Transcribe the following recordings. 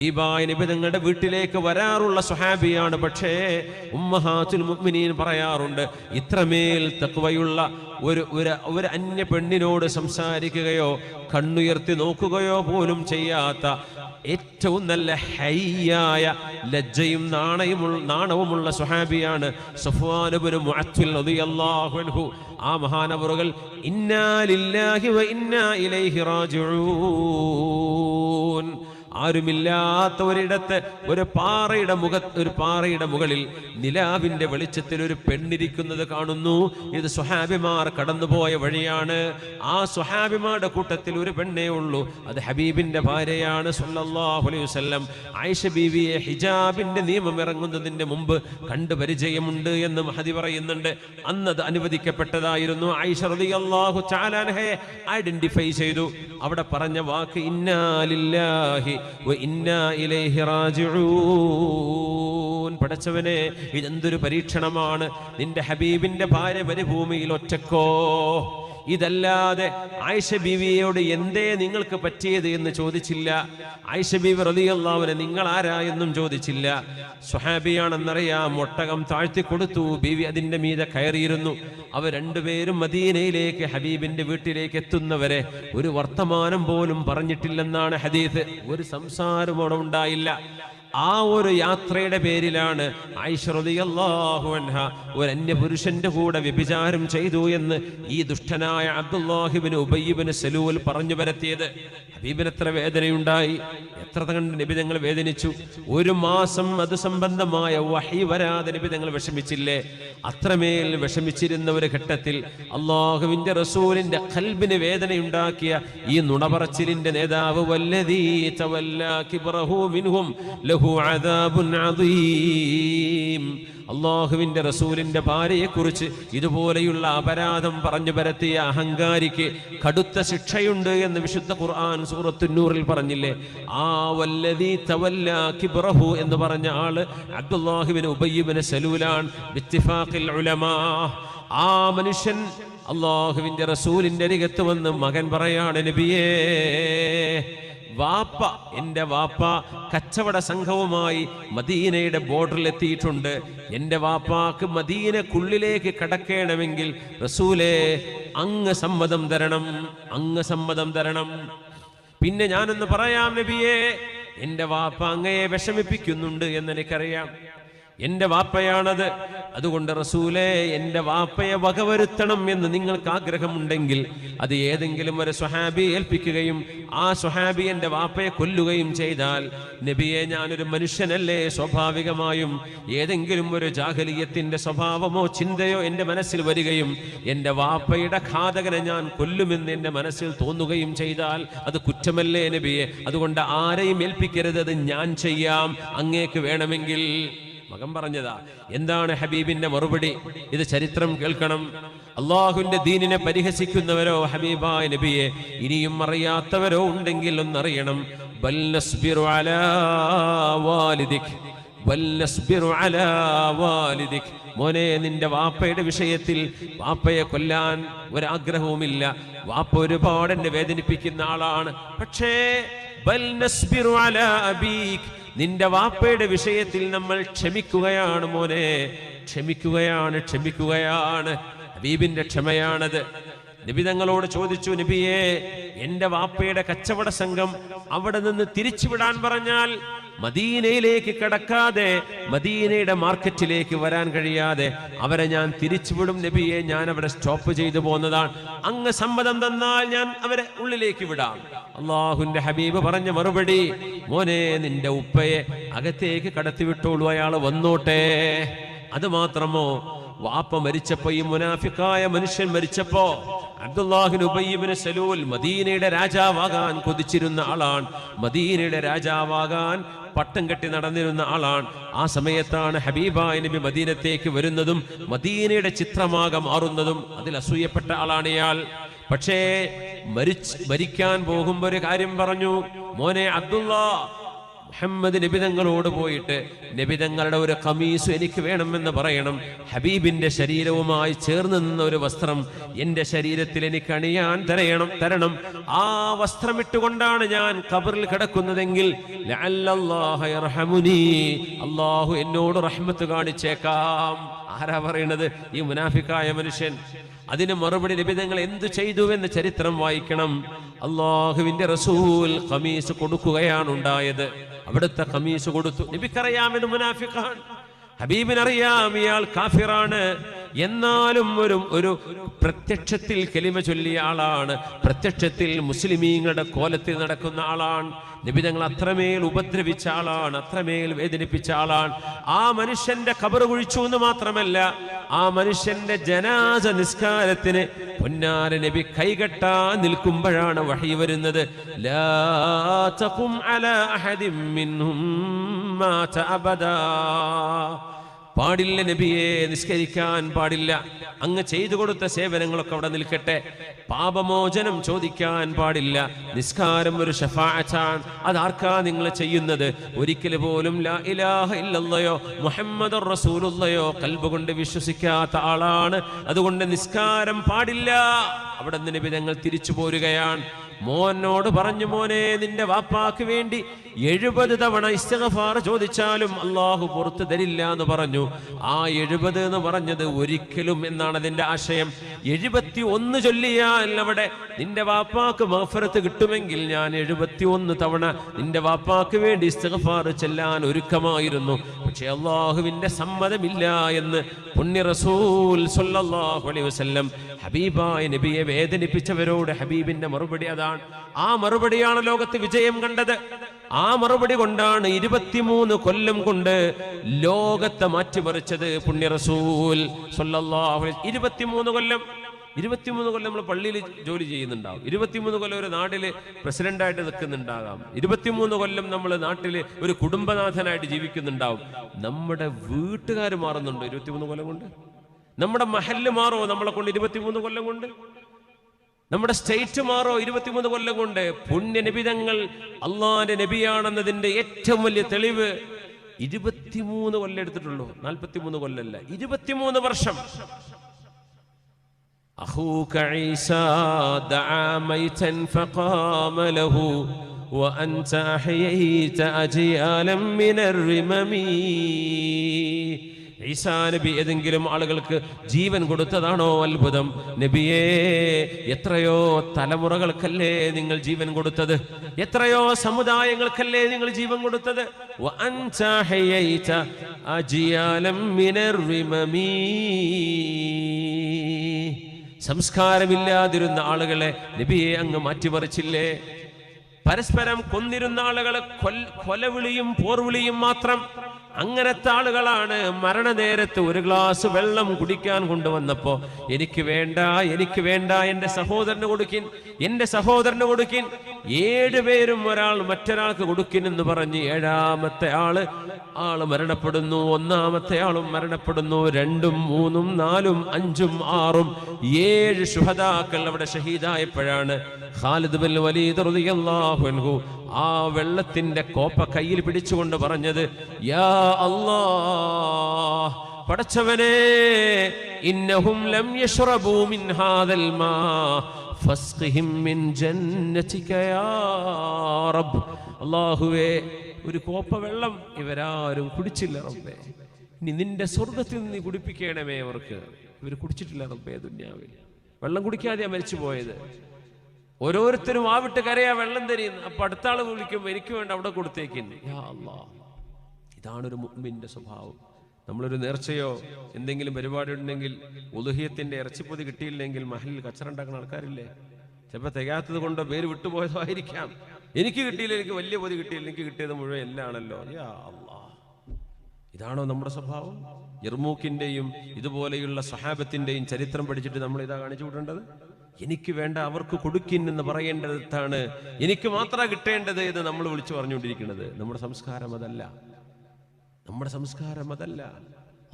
ഈബായ് നബി തങ്ങളുടെ വീട്ടിലേക്ക് വരാറുള്ള സുഹാബിയാണ് പക്ഷേ ഉമ്മഹാത്തുൽ മുഅ്മിനീൻ പറയാറുണ്ട് ഇത്രമേൽ തക്വയുള്ള ഒരു ഒരു ഒരു അന്യ പെണ്ണിനോട് സംസാരിക്കുകയോ കണ്ണുയർത്തി നോക്കുകയോ പോലും ചെയ്യാത്ത ഏറ്റവും നല്ല ഹയ്യായ ലജ്ജയും നാണയമുള്ള നാണവുമുള്ള സുഹാബിയാണ് മുഅത്തുൽ റളിയല്ലാഹു അൻഹു. ആ മഹാനവറുകൾ ഇന്നാ വ ഇന്നാ ഇലൈഹി റാജിഊൻ. ആരുമില്ലാത്ത ഒരിടത്ത് ഒരു പാറയുടെ മുഖ ഒരു പാറയുടെ മുകളിൽ നിലാവിന്റെ വെളിച്ചത്തിൽ ഒരു പെണ്ണിരിക്കുന്നത് കാണുന്നു. ഇത് സുഹാബിമാർ കടന്നുപോയ വഴിയാണ്. ആ സുഹാബിമാരുടെ കൂട്ടത്തിൽ ഒരു പെണ്ണേ ഉള്ളൂ. അത് ഹബീബിന്റെ ഭാര്യയാണ് സല്ലല്ലാഹു അലൈഹി വസല്ലം. ആയിഷ ബീവിയെ ഹിജാബിന്റെ നിയമം ഇറങ്ങുന്നതിന്റെ മുമ്പ് കണ്ടു പരിചയമുണ്ട് എന്ന് മഹതി പറയുന്നുണ്ട്. അന്നത് അനുവദിക്കപ്പെട്ടതായിരുന്നു. ആയിഷ റളിയല്ലാഹു ഐഡന്റിഫൈ ചെയ്തു. അവിടെ പറഞ്ഞ വാക്ക് ഇന്നാലില്ലാഹി പടച്ചവനെ ഇതെന്തൊരു പരീക്ഷണമാണ്. നിന്റെ ഹബീബിന്റെ ഭാര്യ മരുഭൂമിയിൽ ഒറ്റക്കോ? ഇതല്ലാതെ ആയിഷ ബീവിയോട് എന്തേ നിങ്ങൾക്ക് പറ്റിയത് എന്ന് ചോദിച്ചില്ല. ആയിഷ ബീവി റതിയല്ലാവിനെ നിങ്ങൾ ആരാ എന്നും ചോദിച്ചില്ല. സുഹാബിയാണെന്നറിയാം ഒട്ടകം താഴ്ത്തി കൊടുത്തു ബീവി അതിന്റെ മീതെ കയറിയിരുന്നു. അവർ രണ്ടുപേരും മദീനയിലേക്ക് ഹബീബിന്റെ വീട്ടിലേക്ക് എത്തുന്നവരെ ഒരു വർത്തമാനം പോലും പറഞ്ഞിട്ടില്ലെന്നാണ് ഹദീസ്. ഒരു സംസാരം അവിടെ ഉണ്ടായില്ല. ആ ഒരു യാത്രയുടെ പേരിലാണ് അൻഹ ഒരു അന്യപുരുഷന്റെ കൂടെ വ്യഭിചാരം ചെയ്തു എന്ന് ഈ ദുഷ്ടനായ അബ്ദുല്ലാഹിബിന് ഉബയ്യബിന് സലൂൽ പറഞ്ഞു വരത്തിയത് ഹബീബിന് എത്ര വേദനയുണ്ടായി? എത്ര കണ്ട് നബി വേദനിച്ചു? ഒരു മാസം അത് സംബന്ധമായ വഹി വരാതെ നബി വിഷമിച്ചില്ലേ? അത്രമേൽ വിഷമിച്ചിരുന്ന ഒരു ഘട്ടത്തിൽ അള്ളാഹുവിന്റെ റസൂലിന്റെ കൽബിന് വേദനയുണ്ടാക്കിയ ഈ നുണപറച്ചിലിന്റെ നേതാവ് വല്ലതീ അള്ളാഹുവിന്റെ റസൂലിന്റെ ഭാര്യയെക്കുറിച്ച് ഇതുപോലെയുള്ള അപരാധം പറഞ്ഞു പരത്തിയ അഹങ്കാരിക്ക് കടുത്ത ശിക്ഷയുണ്ട് എന്ന് വിശുദ്ധ ഖുർആൻ സൂറത്തുന്നൂറിൽ പറഞ്ഞില്ലേ? ആ വല്ലതി തവല്ല കിബ്രഹു എന്ന് പറഞ്ഞ ആൾ അബ്ദുല്ലാഹുവിന് ഉബയ്യബിന് സലൂലാൻ ഉലമാ. ആ മനുഷ്യൻ അള്ളാഹുവിന്റെ റസൂലിന്റെ അരികത്ത് വന്ന് മകൻ പറയാണ് നബിയേ വാപ്പ എന്റെ വാപ്പ കച്ചവട സംഘവുമായി മദീനയുടെ ബോർഡറിൽ എത്തിയിട്ടുണ്ട്. എന്റെ വാപ്പാക്ക് മദീനക്കുള്ളിലേക്ക് കടക്കണമെങ്കിൽ റസൂലേ അങ്ങ് സമ്മതം തരണം അങ്ങ് സമ്മതം തരണം. പിന്നെ ഞാനൊന്ന് പറയാം നബിയേ എന്റെ വാപ്പ അങ്ങയെ വിഷമിപ്പിക്കുന്നുണ്ട് എന്ന് എന്റെ വാപ്പയാണത്. അതുകൊണ്ട് റസൂലെ എന്റെ വാപ്പയെ വകവരുത്തണം എന്ന് നിങ്ങൾക്ക് ആഗ്രഹമുണ്ടെങ്കിൽ അത് ഏതെങ്കിലും ഒരു സ്വഹാബി ഏൽപ്പിക്കുകയും ആ സ്വഹാബി എന്റെ വാപ്പയെ കൊല്ലുകയും ചെയ്താൽ നബിയെ ഞാനൊരു മനുഷ്യനല്ലേ സ്വാഭാവികമായും. ഏതെങ്കിലും ഒരു ജാഹലീയത്തിന്റെ സ്വഭാവമോ ചിന്തയോ എന്റെ മനസ്സിൽ വരികയും എന്റെ വാപ്പയുടെ ഘാതകനെ ഞാൻ കൊല്ലുമെന്ന് എന്റെ മനസ്സിൽ തോന്നുകയും ചെയ്താൽ അത് കുറ്റമല്ലേ നബിയെ? അതുകൊണ്ട് ആരെയും ഏൽപ്പിക്കരുത് അത് ഞാൻ ചെയ്യാം. അങ്ങേക്ക് വേണമെങ്കിൽ മകൻ പറഞ്ഞതാ എന്താണ് ഹബീബിന്റെ മറുപടി? ഇത് ചരിത്രം കേൾക്കണം. അള്ളാഹുവിന്റെ ദീനിനെ പരിഹസിക്കുന്നവരോ ഹബീബായ നബിയെ? ഇനിയും അറിയാത്തവരോ ഉണ്ടെങ്കിൽ ഒന്നറിയണം. മോനെ നിന്റെ വാപ്പയുടെ വിഷയത്തിൽ വാപ്പയെ കൊല്ലാൻ ഒരാഗ്രഹവുമില്ല. വാപ്പ ഒരുപാട് എന്നെ വേദനിപ്പിക്കുന്ന ആളാണ്. പക്ഷേ ബൽ അലാ നിന്റെ വാപ്പയുടെ വിഷയത്തിൽ നമ്മൾ ക്ഷമിക്കുകയാണ് മോനെ. ക്ഷമിക്കുകയാണ് ക്ഷമിക്കുകയാണ്. ഹബീബിന്റെ ക്ഷമയാണത്. നബി തങ്ങളോട് ചോദിച്ചു നബിയെ എന്റെ വാപ്പയുടെ കച്ചവട സംഘം അവിടെ നിന്ന് തിരിച്ചുവിടാൻ പറഞ്ഞാൽ മദീനയിലേക്ക് കടക്കാതെ മദീനയുടെ മാർക്കറ്റിലേക്ക് വരാൻ കഴിയാതെ അവരെ ഞാൻ തിരിച്ചുവിടും നബിയെ ഞാൻ അവിടെ സ്റ്റോപ്പ് ചെയ്തു പോകുന്നതാണ് അങ്ങ് സമ്മതം തന്നാൽ ഞാൻ അവരെ ഉള്ളിലേക്ക് വിടാം. അള്ളാഹുന്റെ ഹബീബ് പറഞ്ഞ മറുപടി മോനെ നിന്റെ ഉപ്പയെ അകത്തേക്ക് കടത്തിവിട്ടോളൂ അയാൾ വന്നോട്ടെ. അത് മാത്രമോ? വാപ്പ മരിച്ചപ്പോ ഈ മുനാഫിക്കായ മനുഷ്യൻ മരിച്ചപ്പോ അബ്ദുല്ലാഹിൻ സലൂൽ മദീനയുടെ രാജാവാകാൻ കൊതിച്ചിരുന്ന ആളാണ്. മദീനയുടെ രാജാവാകാൻ പട്ടം കെട്ടി നടന്നിരുന്ന ആളാണ്. ആ സമയത്താണ് ഹബീബായ നബി മദീനത്തേക്ക് വരുന്നതും മദീനയുടെ ചിത്രമാകെ മാറുന്നതും അതിൽ അസൂയപ്പെട്ട ആളാണ് ഇയാൾ. പക്ഷേ മരിച്ച് മരിക്കാൻ പോകുമ്പോൾ ഒരു കാര്യം പറഞ്ഞു. മോനെ അബ്ദുള്ള മുഹമ്മദ് നബിതങ്ങളോട് പോയിട്ട് നബിതങ്ങളുടെ ഒരു കമീസ് എനിക്ക് വേണമെന്ന് പറയണം. ഹബീബിന്റെ ശരീരവുമായി ചേർന്ന് നിന്ന ഒരു വസ്ത്രം എന്റെ ശരീരത്തിൽ എനിക്ക് അണിയാൻ തരയണം തരണം. ആ വസ്ത്രം ഇട്ടുകൊണ്ടാണ് ഞാൻ കബറിൽ കിടക്കുന്നതെങ്കിൽ. അള്ളാഹു എന്നോട് റഹ്മത്ത് കാണിച്ചേക്കാം. ആരാ പറയണത്? ഈ മുനാഫിക്കായ മനുഷ്യൻ. അതിന് മറുപടി നിബിധങ്ങൾ എന്തു ചെയ്തു എന്ന് ചരിത്രം വായിക്കണം. അള്ളാഹുവിന്റെ റസൂൽ ഖമീസ് കൊടുക്കുകയാണ് ഉണ്ടായത്. അവിടുത്തെ ഖമീസ് കൊടുത്തു. നബിക്കറിയാം ഇത് ഹബീബിനറിയാം ഇയാൾ കാഫിറാണ്. എന്നാലും ഒരു ഒരു പ്രത്യക്ഷത്തിൽ കെലിമ ചൊല്ലിയ ആളാണ്. പ്രത്യക്ഷത്തിൽ മുസ്ലിമീങ്ങളുടെ കോലത്തിൽ നടക്കുന്ന ആളാണ്. നിബിതങ്ങൾ അത്രമേൽ ഉപദ്രവിച്ച ആളാണ് അത്രമേൽ വേദനിപ്പിച്ച ആളാണ്. ആ മനുഷ്യന്റെ കബർ കുഴിച്ചു എന്ന് മാത്രമല്ല ആ മനുഷ്യന്റെ ജനാസ നിസ്കാരത്തിന് പൊന്നാര നബി കൈകെട്ടാ നിൽക്കുമ്പോഴാണ് വഴി വരുന്നത്. ലാ പാടില്ല നബിയെ നിസ്കരിക്കാൻ പാടില്ല. അങ്ങ് ചെയ്തു കൊടുത്ത സേവനങ്ങളൊക്കെ അവിടെ നിൽക്കട്ടെ. പാപമോചനം ചോദിക്കാൻ പാടില്ല. നിസ്കാരം ഒരു ഷഫാഅത്താണ്. അതാർക്കാ നിങ്ങൾ ചെയ്യുന്നത്? ഒരിക്കൽ പോലും ലാ ഇലാഹ ഇല്ലല്ലയോ മുഹമ്മദ് റസൂലുള്ളയോ കൽബ് കൊണ്ട് വിശ്വസിക്കാത്ത ആളാണ്. അതുകൊണ്ട് നിസ്കാരം പാടില്ല. അവിടെ നിന്ന് നബി ഞങ്ങൾ തിരിച്ചു പോരുകയാണ്. മോനോട് പറഞ്ഞു മോനെ നിന്റെ വാപ്പാക്ക് വേണ്ടി എഴുപത് തവണ ഇസ്തഗഫാർ ചോദിച്ചാലും അള്ളാഹു പുറത്തു തരില്ല എന്ന് പറഞ്ഞു. ആ എഴുപത് എന്ന് പറഞ്ഞത് ഒരിക്കലും എന്നാണ് അതിന്റെ ആശയം. എഴുപത്തി ഒന്ന് ചൊല്ലിയാൽ അവിടെ നിന്റെ വാപ്പാക്ക് മഫറത്ത് കിട്ടുമെങ്കിൽ ഞാൻ എഴുപത്തി ഒന്ന് തവണ നിന്റെ വാപ്പാക്ക് വേണ്ടി ഇസ്തഗഫാർ ചെല്ലാൻ ഒരുക്കമായിരുന്നു. പക്ഷെ അള്ളാഹുവിന്റെ സമ്മതമില്ല എന്ന് പുണ്യ റസൂൽ സല്ലല്ലാഹു അലൈഹി വസല്ലം ഹബീബായ നബിയെ വേദനിപ്പിച്ചവരോട് ഹബീബിന്റെ മറുപടി അതാണ്. ആ മറുപടിയാണ് ലോകത്ത് വിജയം കണ്ടത്. ആ മറുപടി കൊണ്ടാണ് ഇരുപത്തിമൂന്ന് കൊല്ലം കൊണ്ട് ലോകത്തെ മാറ്റിമറിച്ചത് പുണ്യ റസൂൽ അലൈഹി ഇരുപത്തിമൂന്ന് കൊല്ലം. ഇരുപത്തിമൂന്ന് കൊല്ലം നമ്മൾ പള്ളിയിൽ ജോലി ചെയ്യുന്നുണ്ടാവും. ഇരുപത്തിമൂന്ന് കൊല്ലം ഒരു നാട്ടിൽ പ്രസിഡന്റായിട്ട് നിൽക്കുന്നുണ്ടാകാം. ഇരുപത്തിമൂന്ന് കൊല്ലം നമ്മൾ നാട്ടിൽ ഒരു കുടുംബനാഥനായിട്ട് ജീവിക്കുന്നുണ്ടാവും. നമ്മുടെ വീട്ടുകാർ മാറുന്നുണ്ടോ ഇരുപത്തിമൂന്ന് കൊല്ലം കൊണ്ട്. നമ്മുടെ മഹല്ല് മാറോ നമ്മളെ കൊണ്ട് ഇരുപത്തിമൂന്ന് കൊല്ലം കൊണ്ട്? നമ്മുടെ സ്റ്റേറ്റ് മാറോ ഇരുപത്തിമൂന്ന് കൊല്ലം കൊണ്ട്? പുണ്യ നിബിതങ്ങൾ അള്ളാന്റെ നബിയാണെന്നതിന്റെ ഏറ്റവും വലിയ തെളിവ് ഇരുപത്തിമൂന്ന് കൊല്ലം എടുത്തിട്ടുള്ളൂ. നാൽപ്പത്തിമൂന്ന് കൊല്ലല്ല. ഇരുപത്തിമൂന്ന് വർഷം. أخوك عيسى دعا ميتا فقام له وأنت أحييت أجيالا من الرمم ഈസാ നബി ഏതെങ്കിലും ആളുകൾക്ക് ജീവൻ കൊടുത്തതാണോ അത്ഭുതം നബിയേ എത്രയോ തലമുറകൾക്കല്ലേ നിങ്ങൾ ജീവൻ കൊടുത്തത് എത്രയോ സമുദായങ്ങൾക്കല്ലേ നിങ്ങൾ ജീവൻ കൊടുത്തത് വഅൻത ഹയൈത അജിയാലം മിനർ റിമമീ സംസ്കാരമില്ലാതിരുന്ന ആളുകളെ നബിയെ അങ്ങ് മാറ്റിമറിച്ചില്ലേ? പരസ്പരം കൊന്നിരുന്ന ആളുകളെ കൊൽ കൊലവിളിയും പോർവിളിയും മാത്രം അങ്ങനത്തെ ആളുകളാണ് മരണനേരത്ത് ഒരു ഗ്ലാസ് വെള്ളം കുടിക്കാൻ കൊണ്ടുവന്നപ്പോ എനിക്ക് വേണ്ട എനിക്ക് വേണ്ട എന്റെ സഹോദരന് കൊടുക്കിൻ എന്റെ സഹോദരന് കൊടുക്കിൻ. ഏഴുപേരും ഒരാൾ മറ്റൊരാൾക്ക് കൊടുക്കിൻ എന്ന് പറഞ്ഞ് ഏഴാമത്തെ ആൾ ആൾ മരണപ്പെടുന്നു ഒന്നാമത്തെ ആളും മരണപ്പെടുന്നു രണ്ടും മൂന്നും നാലും അഞ്ചും ആറും ഏഴ് ശുഹദാക്കൾ അവിടെ ഷഹീദായപ്പോഴാണ്. ഖാലിദ് ബിൻ വലീദ് റളിയല്ലാഹു അൻഹു ആ വെള്ളത്തിന്റെ കോപ്പ കയ്യിൽ പിടിച്ചുകൊണ്ട് പറഞ്ഞത് യാ അല്ലാഹ് പടച്ചവനെ ഇന്നഹും ലം യശ്റബൂ മിൻ ഹാദൽ മാ ഫസ്ഖിഹിം മിൻ ജന്നതിക യാ റബ്ബ്. അല്ലാഹുവേ ഒരു കോപ്പ വെള്ളം ഇവരാരും കുടിച്ചില്ല റബ്ബേ. ഇനി നിന്റെ സ്വർഗത്തിൽ നിന്ന് കുടിപ്പിക്കണമേ അവർക്ക്. ഇവർ കുടിച്ചിട്ടില്ല റബ്ബേ ദുന്യാവിൽ. വെള്ളം കുടിക്കാതെയാ മരിച്ചു പോയത് ഓരോരുത്തരും ആവിട്ട് കരയാ വെള്ളം തരുന്നു. അപ്പൊ അടുത്ത ആൾ വിളിക്കും എനിക്ക് വേണ്ട അവിടെ കൊടുത്തേക്കുന്നു ഒരു മുഅ്മിന്റെ സ്വഭാവം. നമ്മളൊരു നേർച്ചയോ എന്തെങ്കിലും പരിപാടി ഉണ്ടെങ്കിൽ ഉലുഹിയത്തിന്റെ ഇറച്ചിപ്പൊതി കിട്ടിയില്ലെങ്കിൽ മഹലിൽ കച്ചറുണ്ടാക്കുന്ന ആൾക്കാരില്ലേ? ചിലപ്പോൾ തികയാത്തത് കൊണ്ടോ പേര് വിട്ടുപോയതോ ആയിരിക്കാം. എനിക്ക് കിട്ടിയില്ല എനിക്ക് വലിയ പൊതി കിട്ടിയില്ല എനിക്ക് കിട്ടിയത് മുഴുവൻ എല്ലാണല്ലോ. യാ ഇതാണോ നമ്മുടെ സ്വഭാവം? ഇർമൂക്കിന്റെയും ഇതുപോലെയുള്ള സഹാബത്തിന്റെയും ചരിത്രം പഠിച്ചിട്ട് നമ്മൾ ഇതാ കാണിച്ചു വിടേണ്ടത്? എനിക്ക് വേണ്ട അവർക്ക് കൊടുക്കിൻ എന്ന് പറയേണ്ടതാണ് എനിക്ക് മാത്രം കിട്ടേണ്ടത് എന്ന് നമ്മൾ വിളിച്ചു പറഞ്ഞുകൊണ്ടിരിക്കുന്നത് നമ്മുടെ സംസ്കാരം അതല്ല നമ്മുടെ സംസ്കാരം അതല്ല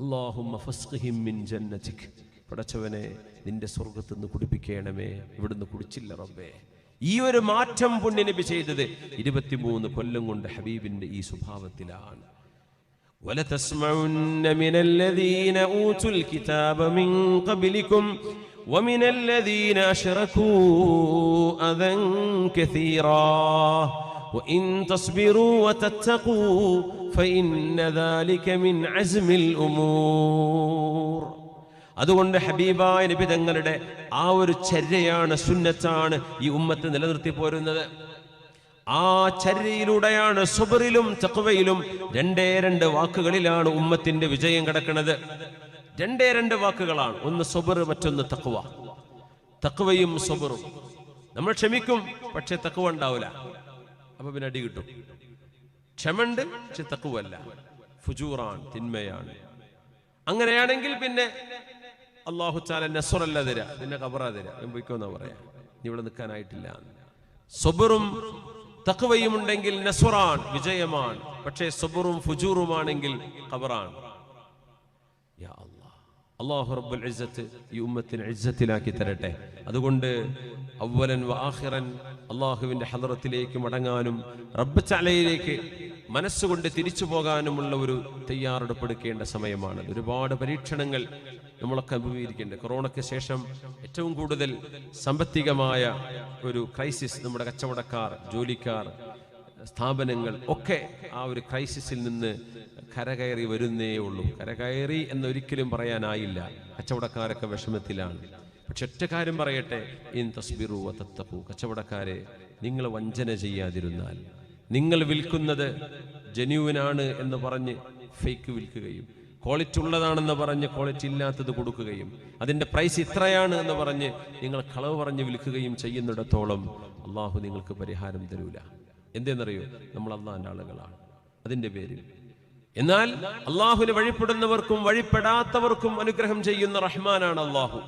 അള്ളാഹുമ്മ ഫസ്ഖിഹിം മിൻ ജന്നതിക് പടച്ചവനെ നിന്റെ സ്വർഗത്ത് നിന്ന് കുടിപ്പിക്കണമേ ഇവിടുന്ന് കുടിച്ചില്ല റബ്ബേ ഈ ഒരു മാറ്റം പുണ്യനബി ചെയ്തത് ഇരുപത്തിമൂന്ന് കൊല്ലം കൊണ്ട് ഹബീബിന്റെ ഈ സ്വഭാവത്തിലാണ് ولتسمعن من الذين اوتوا الكتاب من قبلكم ومن الذين اشركوا اذى كثيرا وان تصبروا وتتقوا فان ذلك من عزم الامور അതുകൊണ്ട് ഹബീബായ നബി തങ്ങളുടെ ആ ഒരു ചര്യയാണ് സുന്നത്താണ് ഈ ഉമ്മത്ത് നിലനിർത്തി പോരുന്നത് ആ ചര്യയിലൂടെയാണ് സുബറിലും തക്വയിലും രണ്ടേ രണ്ട് വാക്കുകളിലാണ് ഉമ്മത്തിന്റെ വിജയം കിടക്കുന്നത് രണ്ടേ രണ്ട് വാക്കുകളാണ്. ഒന്ന് സുബർ മറ്റൊന്ന് തക്കുവ തക്കുവയും സുബറും. നമ്മൾ ക്ഷമിക്കും പക്ഷെ തക്കുവ ഉണ്ടാവില്ല. അപ്പൊ പിന്നെ അടി കിട്ടും. ക്ഷമണ്ട് പക്ഷെ തക്കുവല്ല ഫുജൂറാണ് തിന്മയാണ്. അങ്ങനെയാണെങ്കിൽ പിന്നെ അള്ളാഹു ചാല നെസ്വറല്ല തരാ പിന്നെ കബറാ തരാ. പോയിക്കോന്നാ പറയാ. നീ ഇവിടെ നിൽക്കാനായിട്ടില്ല. സൊബറും തക്കുവയും ഉണ്ടെങ്കിൽ നെസുറാൻ വിജയമാണ്. പക്ഷേ സൊബറും ഫുജൂറുമാണെങ്കിൽ കബറാണ് യാ. അള്ളാഹു റബ്ബുൽ ഇസ്സത്ത് ഈ ഉമ്മത്തിന് ഇസ്സത്തിലാക്കി തരട്ടെ. അതുകൊണ്ട് അവലൻ വാഹിറൻ അള്ളാഹുവിന്റെ ഹദറത്തിലേക്ക് മടങ്ങാനും റബ്ബ് ചലയിലേക്ക് മനസ്സുകൊണ്ട് തിരിച്ചു പോകാനുമുള്ള ഒരു തയ്യാറെടുപ്പെടുക്കേണ്ട സമയമാണ് ഒരുപാട് പരീക്ഷണങ്ങൾ നമ്മളൊക്കെ അഭിമുഖീകരിക്കേണ്ടത്. കൊറോണയ്ക്ക് ശേഷം ഏറ്റവും കൂടുതൽ സാമ്പത്തികമായ ഒരു ക്രൈസിസ് നമ്മുടെ കച്ചവടക്കാർ ജോലിക്കാർ സ്ഥാപനങ്ങൾ ഒക്കെ ആ ഒരു ക്രൈസിസിൽ നിന്ന് കരകയറി വരുന്നേ ഉള്ളൂ. കരകയറി എന്നൊരിക്കലും പറയാനായില്ല. കച്ചവടക്കാരൊക്കെ വിഷമത്തിലാണ്. പക്ഷെ ഒറ്റ കാര്യം പറയട്ടെ. ഇൻ തസ്ബിറു തത്തപ്പു കച്ചവടക്കാരെ നിങ്ങൾ വഞ്ചന ചെയ്യാതിരുന്നാൽ. നിങ്ങൾ വിൽക്കുന്നത് ജനുവിനാണ് എന്ന് പറഞ്ഞ് ഫേക്ക് വിൽക്കുകയും ക്വാളിറ്റി ഉള്ളതാണെന്ന് പറഞ്ഞ് ക്വാളിറ്റി ഇല്ലാത്തത് കൊടുക്കുകയും അതിന്റെ പ്രൈസ് ഇത്രയാണ് എന്ന് പറഞ്ഞ് നിങ്ങൾ കളവ് പറഞ്ഞ് വിൽക്കുകയും ചെയ്യുന്നിടത്തോളം അള്ളാഹു നിങ്ങൾക്ക് പരിഹാരം തരൂല. എന്തെന്നറിയോ? നമ്മൾ അള്ളാഹിന്റെ ആളുകളാണ്. അതിന്റെ പേരിൽ എന്നാൽ അള്ളാഹുവിന് വഴിപ്പെടുന്നവർക്കും വഴിപ്പെടാത്തവർക്കും അനുഗ്രഹം ചെയ്യുന്ന റഹ്മാനാണ് അള്ളാഹു